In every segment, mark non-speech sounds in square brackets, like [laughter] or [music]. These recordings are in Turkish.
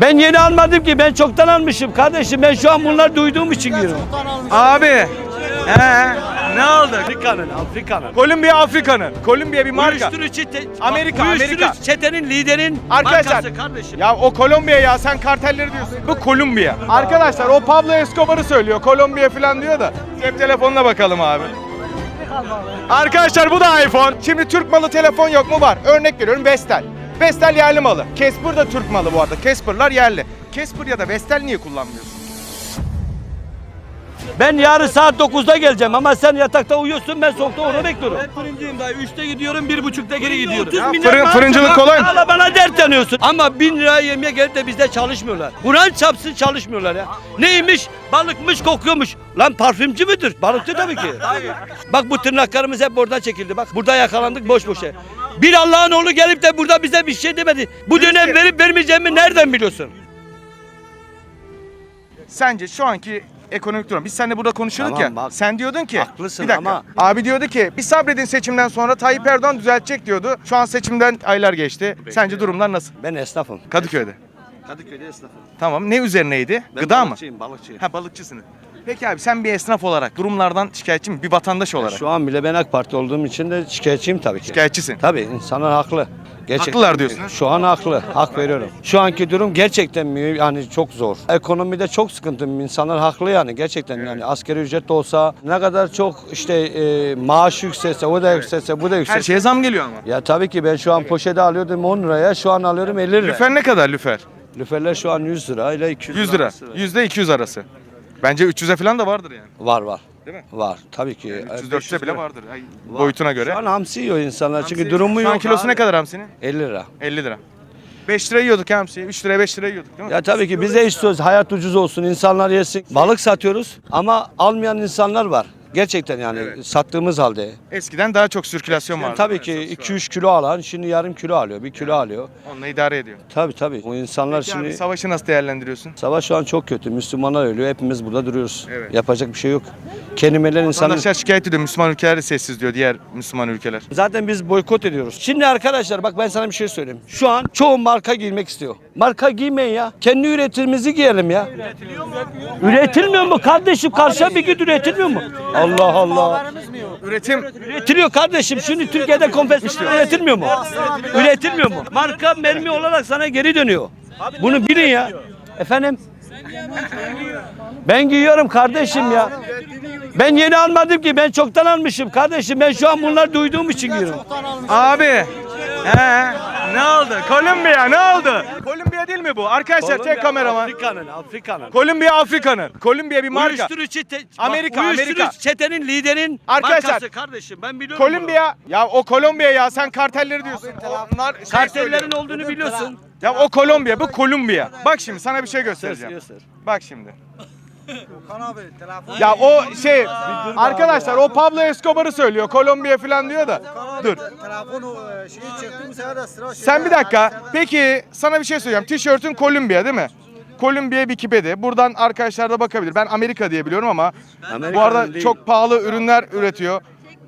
Ben yeni almadım ki ben çoktan almışım kardeşim. Ben şu an bunları duyduğum için giriyorum. Abi. He. Ne aldı? Afrika'nın, Afrika'nın. Kolombiya Afrika'nın. Kolombiya bir marka. Uyuşturucu çete, Amerika, uyuşturucu Amerika. çetenin liderin Arkadaşlar. markası kardeşim. Ya o Kolombiya ya sen kartelleri diyorsun. Bu Kolombiya. Arkadaşlar o Pablo Escobar'ı söylüyor. Kolombiya falan diyor da. Cep telefonuna bakalım abi. Arkadaşlar bu da iPhone. Şimdi Türk malı telefon yok mu? Var. Örnek veriyorum Vestel. Vestel yerli malı. Casper da Türk malı bu arada. Casper'lar yerli. Casper ya da Vestel niye kullanmıyorsun? Ben yarın saat 9'da geleceğim ama sen yatakta uyuyorsun ben soğukta onu bekliyorum. Ben fırıncıyım dayı 3'te gidiyorum 1.30'da geri gidiyorum. 30 milyar fırın- maaş fırıncılık var, kolay mı? Bana dert yanıyorsun. Ama 1000 liraya yemeğe gelip de bizde çalışmıyorlar. Kur'an çapsın çalışmıyorlar ya. Neymiş? Balıkmış kokuyormuş. Lan parfümcü müdür? Balıkçı tabii ki. Bak bu tırnaklarımız hep buradan çekildi. Bak burada yakalandık boş boşa. Bir Allah'ın oğlu gelip de burada bize bir şey demedi. Bu dönem verip vermeyeceğimi nereden biliyorsun? Sence şu anki ekonomik durum. Biz seninle burada konuşuyorduk Tamam, ya. bak. Sen diyordun ki. Haklısın bir dakika. ama- Abi diyordu ki bir sabredin seçimden sonra Tayyip Erdoğan düzeltecek diyordu. Şu an seçimden aylar geçti. Sence durumlar nasıl? Ben esnafım. Kadıköy'de. Kadıköy'de esnafım. Tamam. Ne üzerineydi? Gıda mı? balıkçıyım. Ha balıkçısın. Peki abi sen bir esnaf olarak durumlardan şikayetçi mi? Bir vatandaş olarak. Şu an bile ben AK Parti olduğum için de şikayetçiyim tabii ki. Şikayetçisin. Tabii insanlar haklı. Haklılar diyorsun? Şu an haklı. Hak veriyorum. Şu anki durum gerçekten mi yani çok zor. Ekonomide çok sıkıntı. İnsanlar haklı yani gerçekten yani askeri ücret de olsa ne kadar çok işte e, maaş yükselse o da yükselse bu da Her yükselse. şeye zam geliyor ama. Ya tabii ki ben şu an poşete alıyordum 10 liraya şu an alıyorum 50 lira. Lüfer ne kadar lüfer? Lüferler şu an 100 lira ile 200 100 lira. arası. Yüzde 200 arası. Bence 300'e falan da vardır yani. Var var. Değil mi? Var tabii ki. 300 500 400'e bile vardır. Ay, boyutuna göre. Şu an hamsi yiyor insanlar çünkü durumu Şu yok. an kilosu abi. ne kadar hamsinin? 50 lira. 50 lira. 5 lira yiyorduk hamsiyi. 3 liraya 5 lira yiyorduk değil mi? Ya tabii ki bize istiyoruz hayat ucuz olsun insanlar yesin. Balık satıyoruz ama almayan insanlar var. Gerçekten yani sattığımız halde. Eskiden daha çok sirkülasyon vardı. tabii ki 2-3 kilo alan şimdi yarım kilo alıyor, bir kilo alıyor. Onunla idare ediyor. Tabii tabii. Bu insanlar Peki abi, şimdi savaşı nasıl değerlendiriyorsun? savaş şu an çok kötü. Müslümanlar ölüyor. Hepimiz burada duruyoruz. Evet. Yapacak bir şey yok. Kelimeler insanın Vatandaşlar şikayet ediyor. Müslüman ülkeler de sessiz diyor diğer Müslüman ülkeler. Zaten biz boykot ediyoruz. Şimdi arkadaşlar bak ben sana bir şey söyleyeyim. Şu an çoğu marka giymek istiyor. Marka giymeyin ya. Kendi üretimimizi giyelim ya. Üretilmiyor mu kardeşim? Karşıya bir gün üretilmiyor mu? Allah Allah. Üretim Üretiliyor kardeşim. Şimdi Türkiye'de konfeksiyon üretilmiyor mu? Üretilmiyor mu? Marka mermi olarak sana geri dönüyor. Bunu bilin ya. Efendim? Ben giyiyorum kardeşim ya. Ben yeni almadım ki ben çoktan almışım kardeşim. Ben şu an bunları duyduğum için giyiyorum. Abi. He. Ne oldu? Kolombiya ne oldu? Kolombiya değil mi bu? Arkadaşlar çek kameraman. Afrika'nın, Afrika'nın. Kolombiya Afrika'nın. Kolombiya bir marka. Uyuşturucu çete, Amerika, bak, uyuşturucu Amerika. çetenin liderin Arkadaşlar, markası kardeşim. Ben biliyorum Kolombiya ya o Kolombiya ya sen kartelleri diyorsun. Onlar şey bunu. Kartellerin söylüyor. olduğunu biliyorsun. Ya o Kolombiya bu Kolombiya. Bak şimdi sana bir şey göstereceğim. Göster. Bak şimdi. Ya o şey arkadaşlar o Pablo Escobar'ı söylüyor. Kolombiya falan diyor da. Dur. Telefonu e, şeyi çektim bu sefer de sıra Sen bir dakika. Peki sana bir şey söyleyeceğim. Tişörtün Kolombiya değil mi? Kolombiya Wikipedia. Buradan arkadaşlar da bakabilir. Ben Amerika diye biliyorum ama bu arada değil. çok pahalı ürünler üretiyor.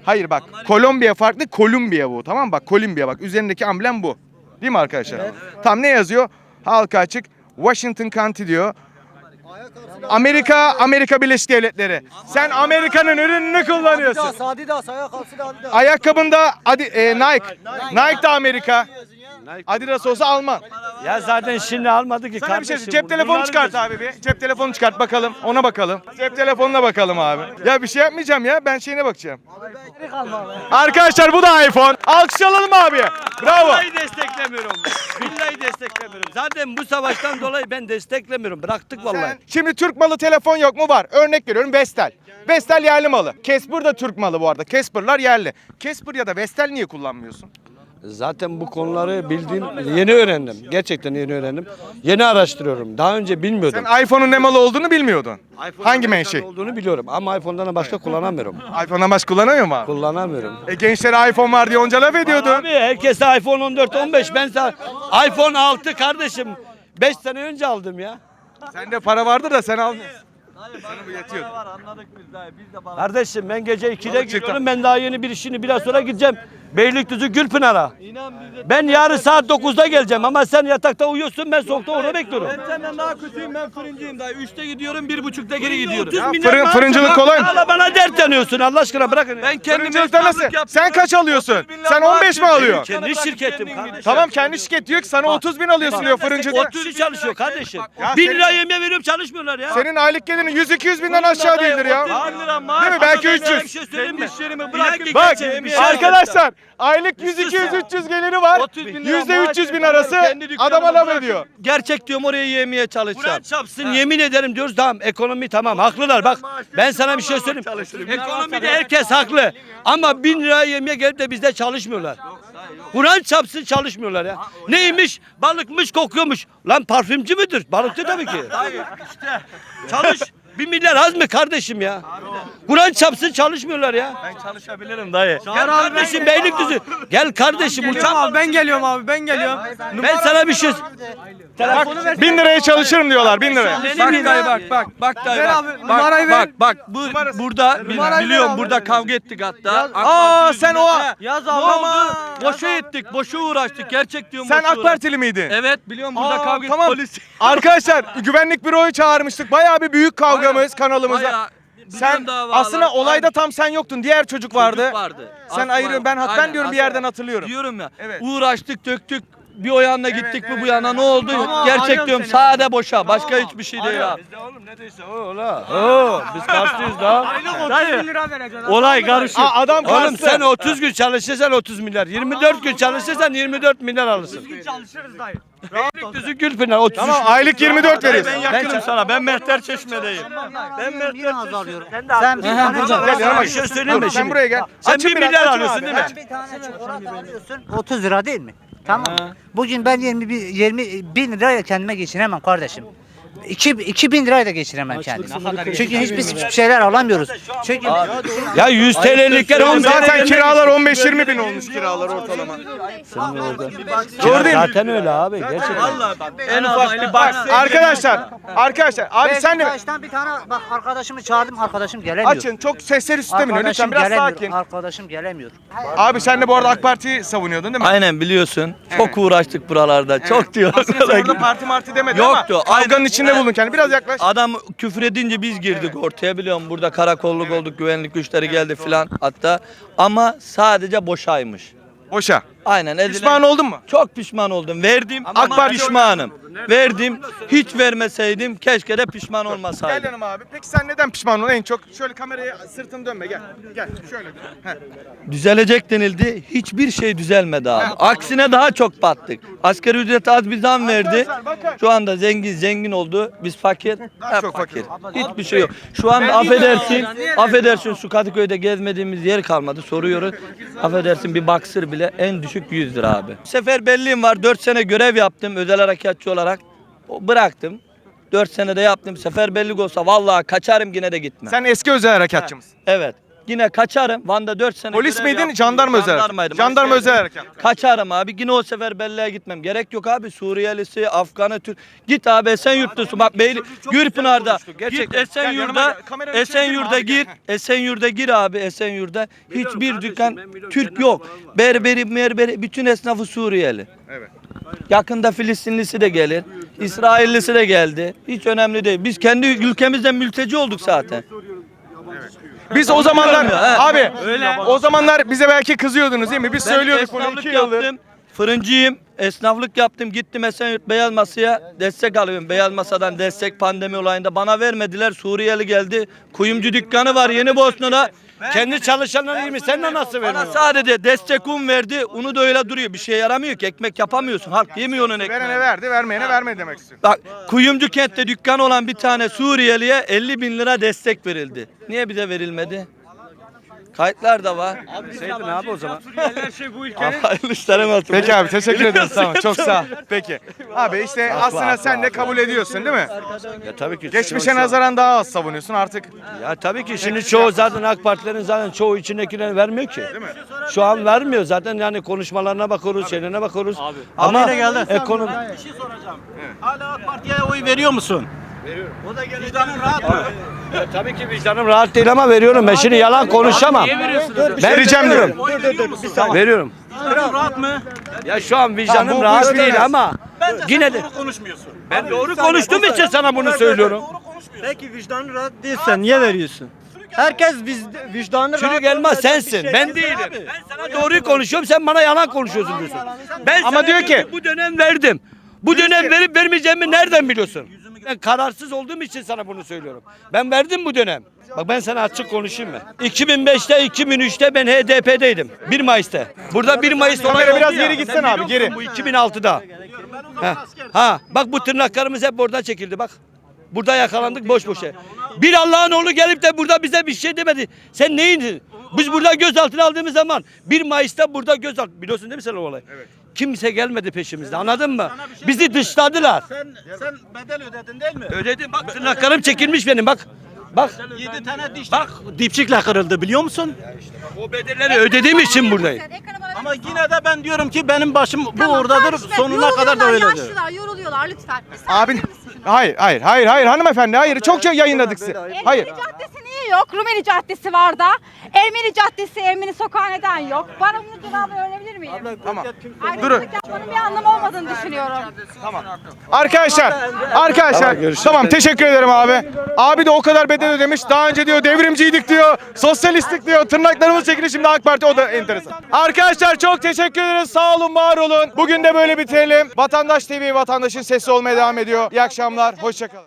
Hayır bak Kolombiya farklı, Kolombiya bu. Tamam mı? Bak Kolombiya bak üzerindeki amblem bu. Değil mi arkadaşlar? Tam ne yazıyor? Halka açık. Washington County diyor. Amerika, Amerika Birleşik Devletleri. Sen Amerika'nın ürününü kullanıyorsun. Adidas, Adidas, ayak Adidas. Ayakkabında Adi, e, Nike. Nike de Amerika. Adidas olsa Alman. Ya zaten şimdi almadı ki Sana bir kardeşim. şey Cep telefonu Bunlar çıkart abi bir. Cep telefonu çıkart bakalım. Ona bakalım. Cep telefonuna bakalım abi. Ya bir şey yapmayacağım ya. Ben şeyine bakacağım. Arkadaşlar bu da iPhone. Alkış alalım abi. Bravo. Vallahi desteklemiyorum. Billahi desteklemiyorum. Zaten bu savaştan dolayı ben desteklemiyorum. Bıraktık vallahi. Sen- Şimdi Türk malı telefon yok mu? Var. Örnek veriyorum Vestel. Vestel yerli malı. Casper da Türk malı bu arada. Casper'lar yerli. Casper ya da Vestel niye kullanmıyorsun? Zaten bu konuları bildiğim yeni öğrendim. Gerçekten yeni öğrendim. Yeni araştırıyorum. Daha önce bilmiyordum. Sen iPhone'un ne malı olduğunu bilmiyordun. Hangi menşe? olduğunu biliyorum ama iPhone'dan başka kullanamıyorum. iPhone'dan başka kullanamıyor mu abi? Kullanamıyorum. E gençlere iPhone var diye onca laf ediyordun. Abi herkese iPhone 14, 15. Ben sana iPhone 6 kardeşim. 5 sene önce aldım ya. Sende para vardı da sen almıyorsun. Sana bu yetiyor. Kardeşim ben gece 2'de Balık çıktı. gidiyorum. Ben daha yeni bir işini biraz sonra gideceğim. Beylikdüzü Gülpınar'a. Ben yarın saat 9'da geleceğim ama sen yatakta uyuyorsun ben soğukta orada bekliyorum. Ben senden daha kötüyüm ben fırıncıyım dayı. Üçte gidiyorum bir buçukta geri gidiyorum. 30 milyar fırın- fırıncılık kolay mı? Bana dertleniyorsun Allah aşkına bırakın. Ben kendim Fırıncılıkta nasıl? Sen kaç alıyorsun? Sen 15 mi alıyorsun? Kendi şirketim. Tamam kendi şirket diyor ki sana 30 bin alıyorsun diyor fırıncıda. 30 kişi çalışıyor kardeşim. Ya 1000 senin- lira yemeğe veriyorum çalışmıyorlar ya. Senin aylık gelirin 100-200 binden aşağı değildir ya. Değil mi? Belki Ama ben sana 300. bir şey işlerimi bırakın Bak geçeyim ya. arkadaşlar aylık 100-200-300 geliri var. 30 bin lira Yüzde maaş 300 bin arası kendi dükkanımı adama laf bırakıp ediyor. Gerçek diyorum oraya yemeye çalışacağım. Kur'an çapsın yemin ederim diyoruz tamam ekonomi tamam haklılar bak ben sana bir şey söyleyeyim. Ekonomide herkes haklı ama 1000 lira yemeğe gelip de bizde çalışmıyorlar. Kur'an çapsın çalışmıyorlar ya. Neymiş balıkmış kokuyormuş. Lan parfümcü müdür? Balıkçı tabii ki. Çalış. Bir milyar az mı kardeşim ya? Kur'an çapsın çalışmıyorlar ya. Ben çalışabilirim dayı. Gel kardeşim Beylikdüzü. Gel kardeşim uçak. abi ben geliyorum abi ben geliyorum. Ben sana bir şey Bak 1000 liraya çalışırım diyorlar 1000 liraya. Bak dayı bak bak bak dayı Ver bak. abi, Bak, bak ver. bak bu burada bil- biliyorum burada kavga ettik hatta. Aa, sen o-. Yaz Ne oldu? Boşa ettik, boşa uğraştık. Gerçek diyorum Sen boşa AK uğraştık. Partili miydin? Evet biliyorum burada Aa, kavga ettik. tamam. Polis. [laughs] Arkadaşlar güvenlik büroyu çağırmıştık. Bayağı bir büyük kavgamız kanalımızda. Bayağı Sen davalar. aslında olayda tam sen yoktun. Diğer çocuk vardı. Çocuk vardı. Sen Aslı ayırıyorsun. Ben ben Aynen, diyorum bir yerden hatırlıyorum. Diyorum ya. Evet. Uğraştık, döktük. Bir o yana gittik evet, mi bu yana ne oldu? Tamam, Gerçek diyorum sade boşa. Başka hiçbir şey değil abi. Oğlum ne diyorsun? O ola. Oo, biz karşıyız da. Dayı. lira vereceksin. Olay karışık. Aa, adam Oğlum kastı. sen 30 gün çalışırsan 30 milyar. 24 gün çalışırsan 24 milyar alırsın. Çalışırız dayı. Düzü Gülpınar 30. Tamam aylık 24 Ben veriyorsun. yakınım sana. Ben Mehter Çeşme'deyim. Ben Mehter Yine azalıyorum. Sen Gel yanıma Bir şey söyleyeyim mi Sen buraya gel. Sen Açın bir biraz, milyar açın alıyorsun değil mi? Aç. bir tane çikolata alıyorsun 30 lira değil mi? Tamam. Bugün ben 20 bin, 20 bin lirayla kendime geçinemem kardeşim. 2 2000 lirayla da geçiremem kendimi. Çünkü hiçbir şeyler alamıyoruz. Çünkü Ya 100 TL'likler Oğlum 10 zaten kiralar 15-20 bin olmuş kiralar ortalama. Doğru değil Zaten öyle abi gerçekten. En ufak bir bak. Arkadaşlar, arkadaşlar abi sen de Beşiktaş'tan bir tane bak arkadaşımı çağırdım arkadaşım gelemiyor. açın. Çok sesleri üstlemiyor. Lütfen biraz gelemiyor. sakin. Arkadaşım gelemiyor. Abi sen de bu arada AK Parti'yi savunuyordun değil mi? Aynen biliyorsun. Çok uğraştık buralarda. Çok diyor. Aslında sen orada parti marti demedin Yoktu, ama kavganın aynen. İçinde buldun kendini. Biraz yaklaş. Adam küfür edince biz girdik ortaya biliyorum. Burada karakolluk olduk, güvenlik güçleri geldi filan hatta. Ama sadece boşaymış. Boşa. Aynen. edilen- Pişman oldun mu? Çok pişman oldum. Verdim AK ama Parti- pişmanım. Verdim. Hiç vermeseydim keşke de pişman Gel olmasaydım. yanıma abi. Peki sen neden pişman oldun en çok? Şöyle kameraya sırtını dönme gel. Gel şöyle. Heh. Düzelecek denildi. Hiçbir şey düzelmedi abi. Aksine daha çok battık. Asgari ücret az bir zam verdi. Şu anda zengin zengin oldu. Biz fakir. Hep çok fakir. fakir. Hiçbir şey yok. Şu anda affedersin. Affedersin şu Kadıköy'de gezmediğimiz yer kalmadı. Soruyoruz. Affedersin bir baksır bile en düşük 100 lira abi. Seferberliğim var. 4 sene görev yaptım özel harekatçı olarak. O- Bıraktım. 4 senede yaptım. Seferberlik olsa vallahi kaçarım yine de gitmem. Sen eski özel harekatçı mısın? Evet. Yine kaçarım. Van'da 4 sene Polis görev miydin, yaptım. jandarma özel? Jandarmaydım. Jandarma özel harekat. Kaçarım abi. Yine o sefer belleğe gitmem. Gerek yok abi. Suriyelisi, Afganı, Türk. Git abi Esenyurtlusun. Bak Beyli, Gürpınar'da. Git Esenyurt'ta abi, gir. gel. Esenyurt'ta gir abi. Esenyurt'ta. Hiçbir dükkan Türk yok. Berberi, merberi, bütün esnafı Suriyeli. Evet. Yakında Filistinlisi de gelir. İsraillisi de geldi. Hiç önemli değil. Biz kendi ülkemizden mülteci olduk zaten. Biz o zamanlar abi o zamanlar bize belki kızıyordunuz değil mi? Biz Ben söylüyorduk bunu esnaflık iki yıldır. yaptım. Fırıncıyım. Esnaflık yaptım. Gittim Esenyurt Beyaz Masa'ya destek alıyorum. Beyaz Masa'dan destek pandemi olayında. Bana vermediler. Suriyeli geldi. Kuyumcu dükkanı var Yeni Bosna'da. Kendi çalışanları gibi sen de nasıl Bana veriyorsun? sadece destek un verdi. Unu da öyle duruyor. Bir şey yaramıyor ki. Ekmek yapamıyorsun. Halk yemiyor onun ekmeğini. Verene verdi, vermeyene vermedi demek istiyorum. Bak Kuyumcu kentte dükkan olan bir tane Suriyeliye 50 bin lira destek verildi. Niye bize verilmedi? Kayıtlar da var. Seydin abi o zaman. Her şey bu ülkenin. Hayırlı işler olsun. Peki abi teşekkür ederiz tamam çok sağ ol. Peki. Abi işte aslında sen de kabul ediyorsun değil mi? Ya tabii ki. Geçmişe nazaran daha az savunuyorsun artık. Ya tabii ki şimdi çoğu zaten AK Partilerin zaten çoğu içindekileri vermiyor ki. Şu an vermiyor zaten yani konuşmalarına bakıyoruz, şeylerine bakıyoruz. Ama ekonomi Hala AK Parti'ye oy veriyor musun? Ya tabii ki vicdanım rahat değil ama veriyorum. Ben şimdi yalan konuşamam. Ben Vereceğim veriyorum. diyorum. Veriyorum. Rahat mı? Ya şu an vicdanım Tamam, bu- bu rahat değil evet. ama yine de konuşmuyorsun. ben doğru konuştuğum için sana bunu söylüyorum. Peki vicdanı rahat değilsen niye veriyorsun? Herkes viz- vicdanı rahat Çürük elma olmayacak bir sensin. şey Ben değil değilim. abi. Ben sana doğruyu konuşuyorum. Sen bana yalan konuşuyorsun diyorsun. Ben Ama sana diyor ki- bu dönem verdim. Bu dönem verip vermeyeceğimi nereden biliyorsun? Ben kararsız olduğum için sana bunu söylüyorum. Ben verdim bu dönem. Bak ben sana açık konuşayım mı? 2005'te 2003'te ben HDP'deydim. 1 Mayıs'ta. Burada 1 Mayıs olay oldu biraz ya. geri gitsen Sen abi, geri. Bu 2006'da. Ha. ha bak bu tırnaklarımız hep oradan çekildi bak. Burada yakalandık boş boşa. Bir Allah'ın oğlu gelip de burada bize bir şey demedi. Sen neyin? Biz burada gözaltına aldığımız zaman 1 Mayıs'ta burada gözaltı. Biliyorsun değil mi sen o olayı? Kimse gelmedi peşimizde anladın mı? Bizi dışladılar. Sen, sen bedel ödedin değil mi? Ödedim bak tırnaklarım çekilmiş benim bak. Bak 7 tane diş bak dipçikle kırıldı biliyor musun? o bedelleri ödediğim için buradayım. Ama yine de ben diyorum ki benim başım bu oradadır sonuna kadar da öyledir. Yaşlılar yoruluyorlar lütfen. Bir saniye Abi verir misin? hayır hayır hayır hayır hanımefendi hayır çokça yayınladık sizi. Hayır. Ermeni Caddesi niye yok? Rumeli Caddesi var da. Ermeni Caddesi, Ermeni Sokağı neden yok? Bana bunun cevabını öğrenebilir miyim? Tamam. Ayrımcılık yapmanın bir anlamı olmadığını düşünüyorum. Arkadaşlar, arkadaşlar tamam teşekkür ederim abi. Abi de o kadar bedel ödemiş. Daha önce diyor devrimciydik diyor, sosyalistlik diyor. Tırnaklarımız çekildi şimdi AK Parti o da enteresan. Arkadaşlar çok teşekkür ederiz. Sağ olun, var olun. Bugün de böyle bitirelim. Vatandaş TV vatandaşın sesi olmaya devam ediyor. İyi akşamlar, hoşçakalın.